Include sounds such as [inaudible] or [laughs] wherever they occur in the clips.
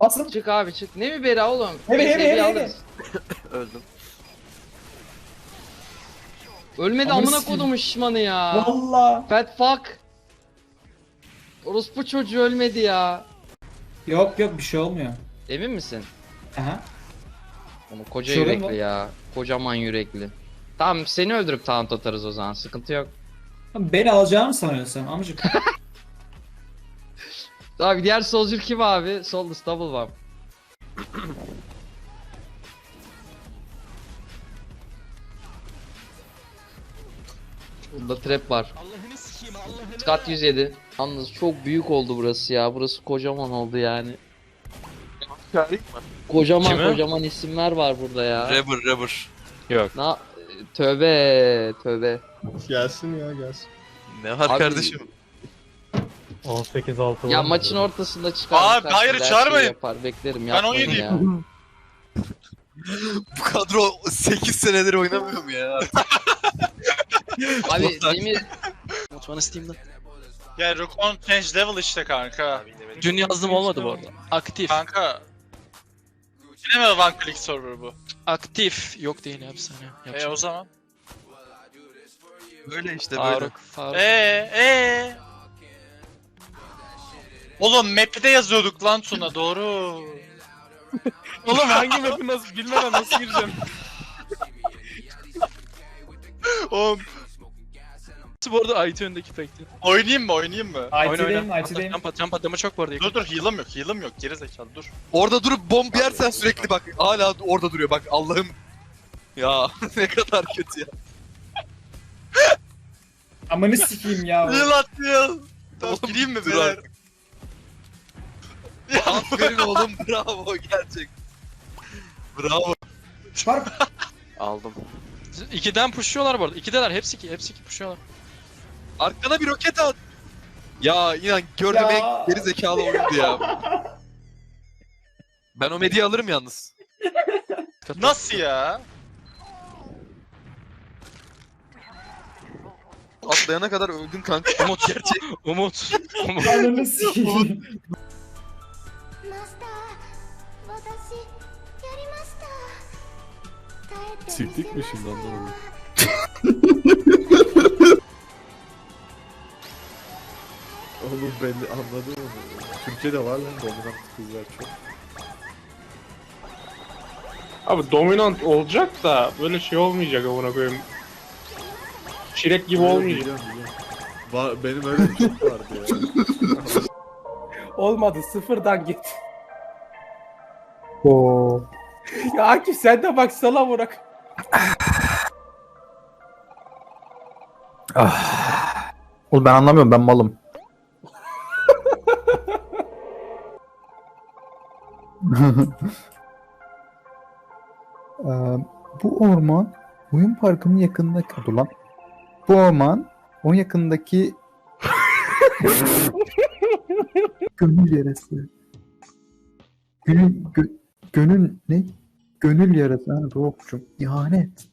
Basın. Çık abi çık. Ne biberi oğlum? Heavy, bir heavy, alırız. [laughs] Öldüm. Ölmedi Amına amına sikeyim. kodumun şişmanı ya. Valla. Fat fuck. Orospu çocuğu ölmedi ya. Yok yok bir şey olmuyor. Emin misin? Aha. Onu koca Sorun yürekli mu? ya. Kocaman yürekli. Tamam seni öldürüp taunt atarız o zaman. Sıkıntı yok. Lan Beni alacağını sanıyorsun amcık. [laughs] Abi diğer soldier kim abi? Soldier double var. Burada trap var. Allah'ını sikeyim Allah'ını. Scott 107. Yalnız çok büyük oldu burası ya. Burası kocaman oldu yani. Kocaman Kimi? kocaman isimler var burada ya. Rebel Rebel. Yok. Na tövbe tövbe. Gelsin ya gelsin. Ne var Abi- kardeşim? 18-6 Ya var. maçın ortasında çıkar. Abi, hayır, şeyi çağırmayın. Yapar beklerim Ben yapmayın ya. oynayayım. Bu kadro 8 senedir oynamıyor mu ya? Abi Demir Mutfağını Steam'den. Ya Rukon Change Level işte kanka. Dün yazdım olmadı bu arada. Aktif. Kanka. Yine mi one click server bu? Aktif. Yok değil abi sana. E Yapacağım. o zaman. Böyle işte böyle. Faruk. Faruk. Eee eee. Oğlum map'te yazıyorduk lan Tuna doğru. [laughs] Oğlum hangi map'i nasıl bilmeden nasıl gireceğim? [laughs] Oğlum bu arada IT öndeki pekti. oynayayım mı oynayayım mı? IT'deyim IT'deyim. Jump at, jump atlama çok bu arada. Dur dur heal'ım yok heal'ım yok geri zekalı dur. Orada durup bomb yersen sürekli bak hala orada duruyor bak Allah'ım. Ya [laughs] ne kadar kötü ya. Amanı sikeyim ya. Heal at heal. Tamam gireyim mi dur beyler? artık. Aferin oğlum bravo gerçek. Bravo. Var. Aldım. İkiden pushuyorlar bu arada. İkideler. Hepsi iki. Hepsi iki pushuyorlar. Arkana bir roket at. Ya inan gördüğüm Ya. en geri zekalı oyundu ya. Ben o medyayı alırım yalnız. Nasıl ya? Atlayana kadar öldün kanka. Umut. Gerçek. Umut. Umut. Ananı sikeyim. Çiftlik mi şimdi anlamadım. [laughs] Oğlum belli anladım onu. Türkiye'de var lan dominant kızlar çok. Abi dominant olacak da böyle şey olmayacak amına koyayım. Çilek gibi Biliyorum, olmayacak. biliyorum, biliyorum. Var, benim öyle bir çok vardı ya. [laughs] Olmadı sıfırdan git. Oo. ya Akif sen de bak sala bırak. Oğlum ben anlamıyorum ben malım. [laughs] Ee, bu orman oyun parkının yakınında Dur lan. Bu orman onun yakındaki gönül yarası. Gönül, gö- gönül ne? Gönül yarası. Ha, doğru okumuşum. İhanet.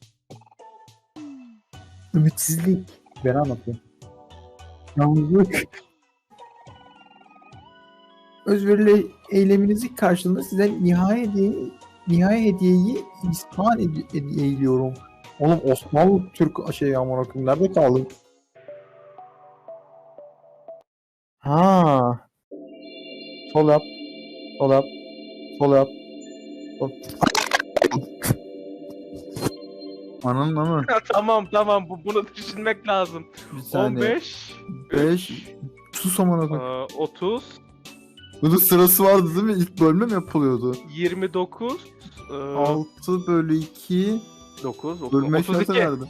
Ümitsizlik. Ben anlatayım. Yalnızlık. Özverili eyleminizi karşılığında size nihai hediye, nihai hediyeyi ispan ed- ed- ediyorum. Oğlum Osmanlı Türk şey amına koyayım nerede kaldı? Ha. Sol yap. Sol yap. Sol yap. Sol. Ananın ama. [laughs] tamam tamam bu, bunu düşünmek lazım. Bir saniye. 15, 5 Sus amına e, 30, Bunun sırası vardı değil mi? İlk bölme mi yapılıyordu? 29, e, 6 bölü 2 9, bölme 32. işareti nerede?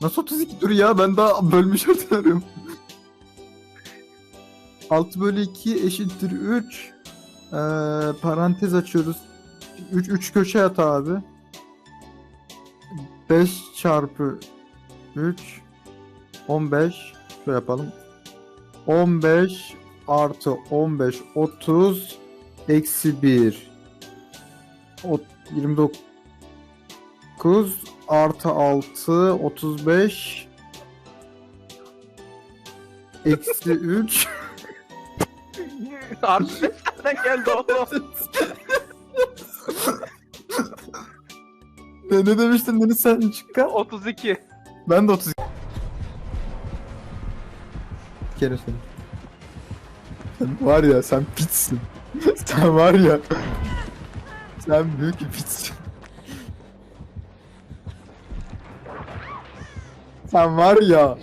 Nasıl 32 dur ya ben daha bölme işareti arıyorum. 6 [laughs] bölü 2 eşittir 3 ee, parantez açıyoruz 3 3 köşe at abi 5 çarpı 3 15 şöyle yapalım. 15 artı 15 30 eksi 1 o, 29 artı 6 35 eksi 3 Artık nereden geldi oğlum? [laughs] Ne, ne demiştin Deniz sen çıkka? 32. Ben de 32 kere seni. Sen var ya sen pitsin. [laughs] sen var ya. Sen büyük bir pitsin. Sen var ya.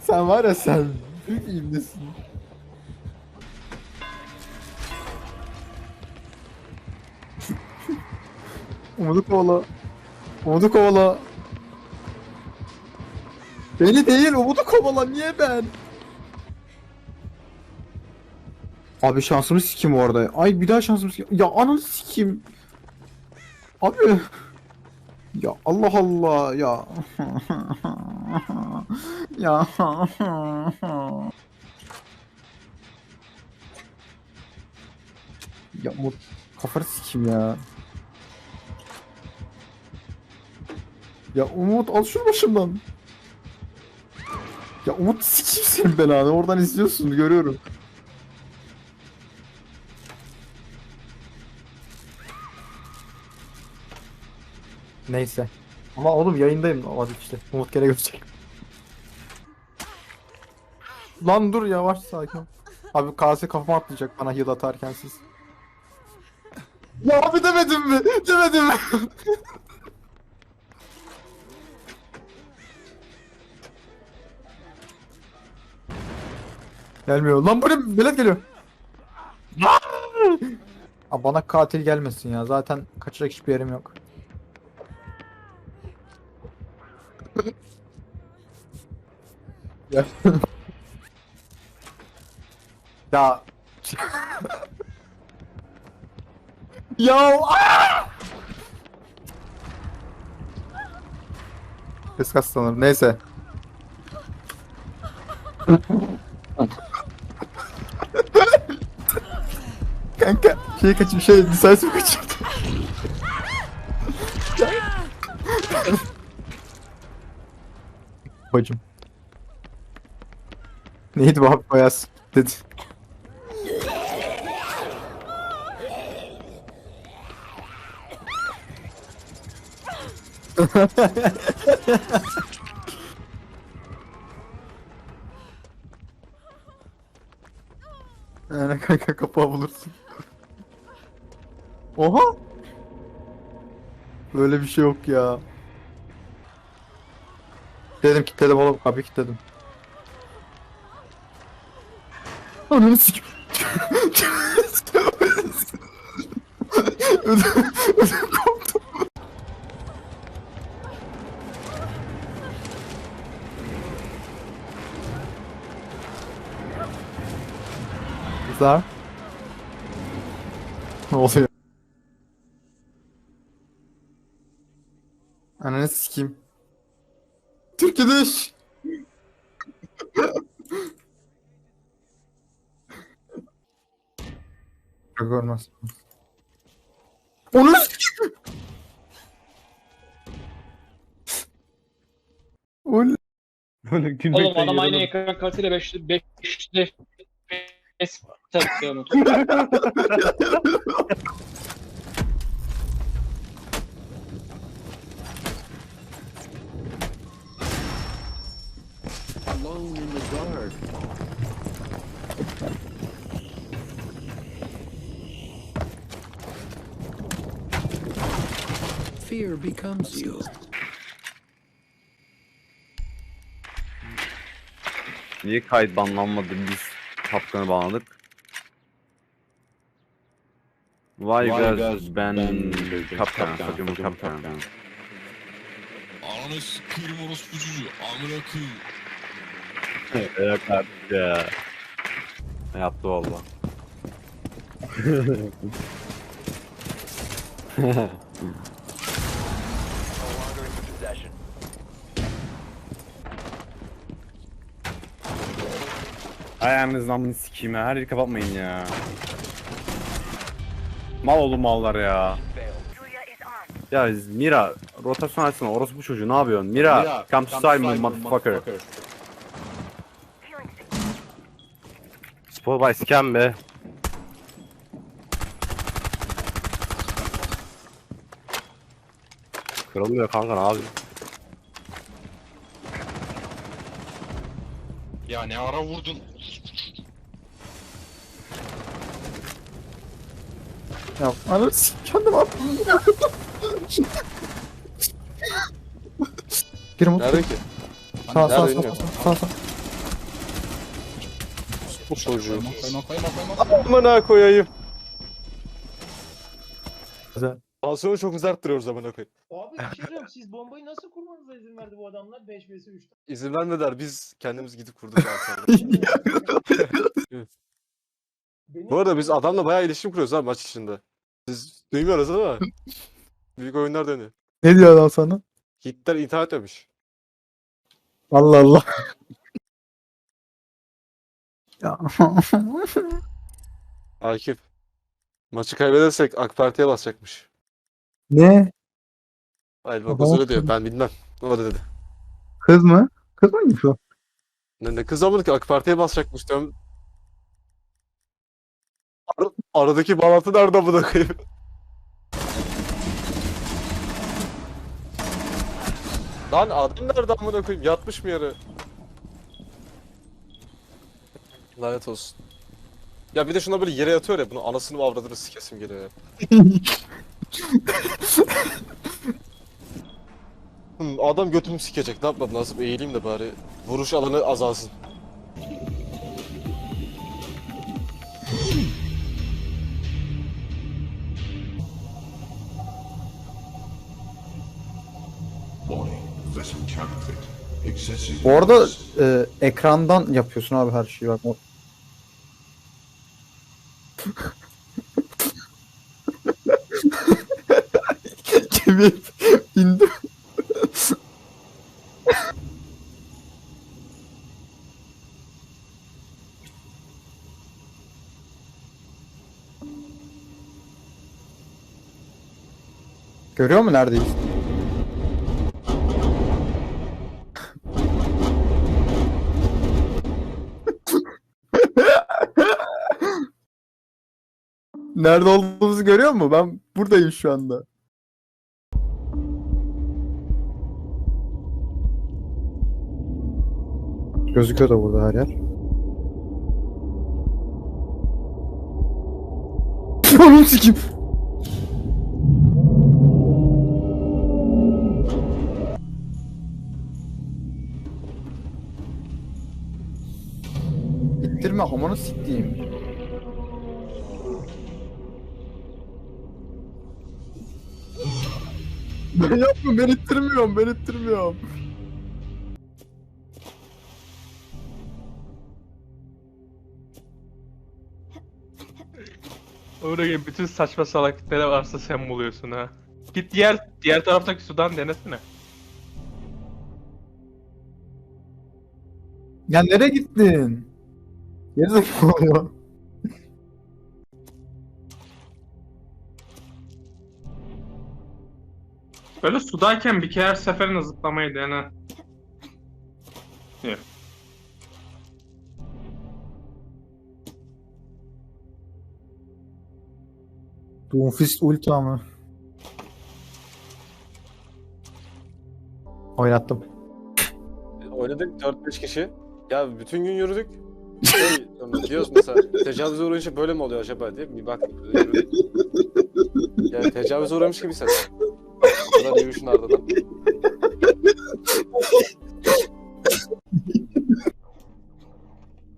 Sen var ya sen büyük ibnesin. [laughs] Umudu kovala. Umudu kovala. Beni değil Umut'u kovala niye ben? Abi şansımı sikim orada. Ay bir daha şansımı sikim. Ya ananı sikim. Abi. Ya Allah Allah ya. [laughs] ya. ya Umut kafanı sikim ya. Ya Umut al şunu başımdan. Ya Umut sikeyim senin belanı. Oradan izliyorsun görüyorum. Neyse. Ama oğlum yayındayım. Hadi işte. Umut gene görecek. Lan dur yavaş sakin. ol. Abi kase kafama atlayacak bana heal atarken siz. Ya abi demedim mi? Demedim mi? Gelmiyor. Lan bu ne? Velet geliyor. Aa, bana katil gelmesin ya. Zaten kaçacak hiçbir yerim yok. ya. ya. ya. Ses kaslanır. Neyse. [laughs] Kanka şey kaçır şey decisive kaçırdı. Bacım. Neydi bu abi bayaz dedi. [laughs] Yani kanka kapağı bulursun. Oha! Böyle bir şey yok ya. Dedim kilitledim oğlum kapıyı kilitledim. Ananı sikim. ödüm, ödüm koptu. Kızlar. Ne oluyor? Ananı sikeyim. Türkiye'de iş. Çok olmaz. Onu Oğlum. Adam aynı ekran kartıyla 5 5'te takıyor Fear becomes you. Niye kayıt banlanmadı biz kaptanı banladık? Vay guys ben kaptan sakın kaptan. Ananı s**kırım orospu çocuğu. Amına koyayım. Yok artık ya. Yaptı valla. [laughs] Ayağınızın amını sikeyim ya. Her yeri kapatmayın ya. Mal oldu mallar ya. Ya Mira rotasyon açsana orospu çocuğu ne yapıyorsun? Mira, Mira come, to Simon motherfucker. motherfucker. Spotlight siken be. Kırılmıyor kanka ne yapıyorsun? Ya ne ara vurdun? Ya ananı s- kendim attım. Girim [laughs] otur. Nerede ki? Sağ sağ sağ sağ sağ. Bu çocuğu. Kayma kayma kayma. Amına koyayım. Güzel. Tansiyonu çok hızlı arttırıyoruz amına koyayım. Abi bir şey diyeceğim. Siz bombayı nasıl kurmanıza izin verdi bu adamlar? 5 vs 3'te. İzin vermediler biz kendimiz gidip kurduk aslında. [laughs] Bu arada biz adamla bayağı iletişim kuruyoruz abi maç içinde. Siz duymuyoruz ama. Büyük oyunlar dönüyor. Ne diyor adam sana? Hitler internet demiş. Allah Allah. ya. Akif. Maçı kaybedersek AK Parti'ye basacakmış. Ne? Hayır bak Adam öyle diyor ben bilmem. O da dedi. Kız mı? Kız mıymış o? Ne, ne kız amına ki AK Parti'ye basacakmış diyorum. Ar- aradaki bağlantı nerede amına koyayım? Lan adam nerede amına koyayım? Yatmış mı yere? Lanet olsun. Ya bir de şuna böyle yere yatıyor ya, bunu anasını avradını sikesim geliyor ya. [laughs] Hmm, adam götümü sikecek, ne yapmam lazım? Eğileyim de bari. Vuruş alanı azalsın. Bu arada e, ekrandan yapıyorsun abi her şeyi bak. O- Gemi [laughs] indi. Görüyor mu neredeyiz? [laughs] Nerede olduğumuzu görüyor musun? Ben buradayım şu anda. Gözüküyor da burada her yer. Onu sikim. İttirme amanı siktiğim. Ben yapmıyorum, ben ittirmiyorum, ben ittirmiyorum. Oraya bütün saçma salak ne varsa sen buluyorsun ha. Git diğer diğer taraftaki sudan denesene. Ya nereye gittin? Geri zekalı ya. Böyle sudayken bir kere her seferinde zıplamayı dene. Doomfist Ultra mı? Oynattım. Oynadık 4-5 kişi. Ya bütün gün yürüdük. Şey, diyoruz mesela tecavüze uğrayınca böyle mi oluyor acaba diye bir bak yürüdük. Yani tecavüze uğramış gibi hissettim. Bu kadar yürüyüşün ardından.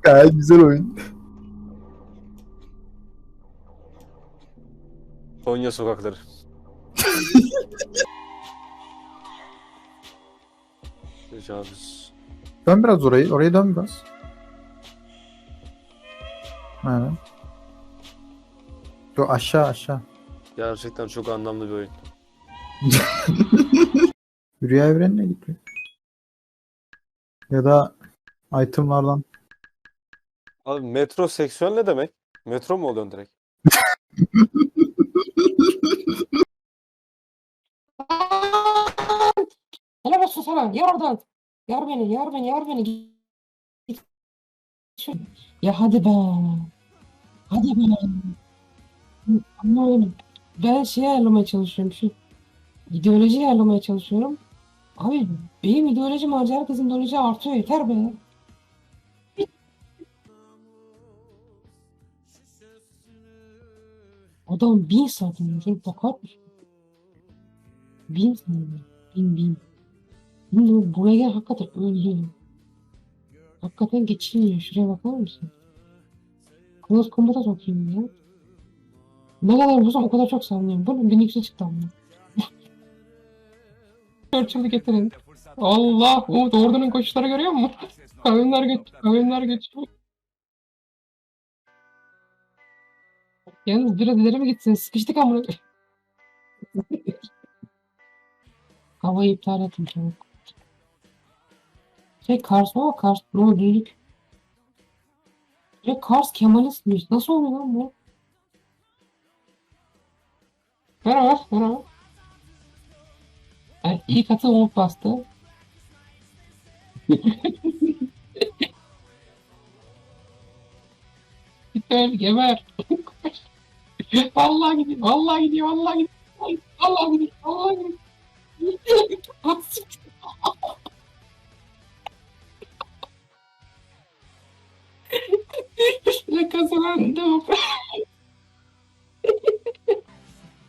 Gayet güzel oyun. Konya sokakları. Tecavüz. Dön biraz orayı, orayı dön biraz. Aynen. Yo aşağı aşağı. Gerçekten çok anlamlı bir oyun. [laughs] Rüya evrenine gitti. Ya da itemlardan. Abi metro seksiyon ne demek? Metro mu oluyorsun direkt? [laughs] Helal olsun sana. Yar oradan. Yar beni, yar beni, yar beni. Git. Ya hadi be. Hadi be. Anlamadım. Ben şey ayarlamaya çalışıyorum şu. ideoloji ayarlamaya çalışıyorum. Abi benim ideolojim harca herkesin ideoloji artıyor yeter be. Adam bin satıyor. Şöyle bakar mısın? Bin satıyor. Bin bin. Bin buraya hakikaten öldü. Hakikaten geçilmiyor. Şuraya bakar mısın? Close Combat'a sokayım ya. Ne kadar vursam o kadar çok sanıyorum. Bu 1200'e çıktı ama. [laughs] Churchill'ı getirin. Allah! Umut ordunun koşuşları görüyor musun? [laughs] Kavimler geç, kavimler geç. Yalnız biraz ileri mi gitsin? Sıkıştık amına. [laughs] Havayı iptal ettim çabuk. Şey Kars mı? Kars. Ne oldu? Düdük. Şey Kars Kemalistmiş. Nasıl oluyor lan bu? Merhaba, merhaba. Yani ilk atı Umut bastı. Git öl, geber. [laughs] vallahi gidiyor, vallahi gidiyor, vallahi gidiyor. Vallahi gidiyor, vallahi gidiyor. [laughs] Kazandı?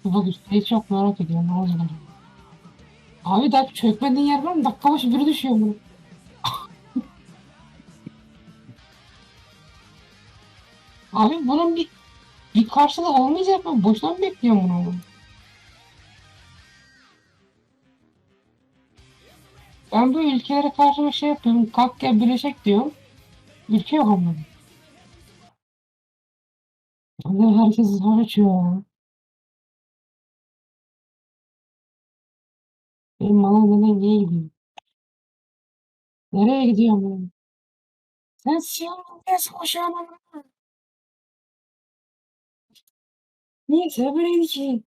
Bak üstelik çok merak ediyorum ne olacak? Abi daha çökmediğin yer var mı? Dakika başı biri düşüyor bunu. Abi bunun bir bir karşılığı olmayacak mı? Boşuna mı bekliyorum bunu? Ben bu ülkelere karşı bir şey yapıyorum. Kalk gel birleşek diyorum. Ülke yok ama. Allah herkes zor açıyor. Benim malım neden niye? Nereye gidiyor bu? Sen siyahın niye savaşıyorsun ama? Niye sebebiydi ki?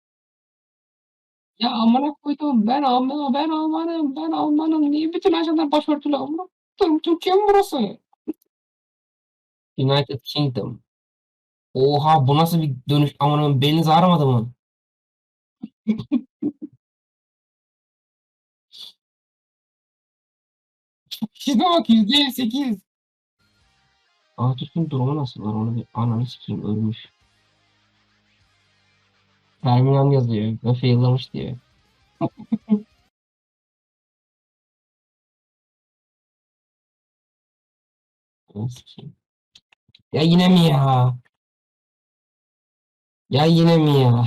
Ya amına koydum ben Almanım ben Almanım ben Almanım niye bütün ajanlar başörtülü amına koydum Türkiye mi burası? United Kingdom. Oha bu nasıl bir dönüş amına beliniz ağrımadı mı? Şuna bak yüzde sekiz. Atatürk'ün durumu nasıl var onu bir ananı sikeyim ölmüş. Terminal yazıyor ve faillamış diyor. [laughs] Ya yine mi ya? Ya yine mi ya?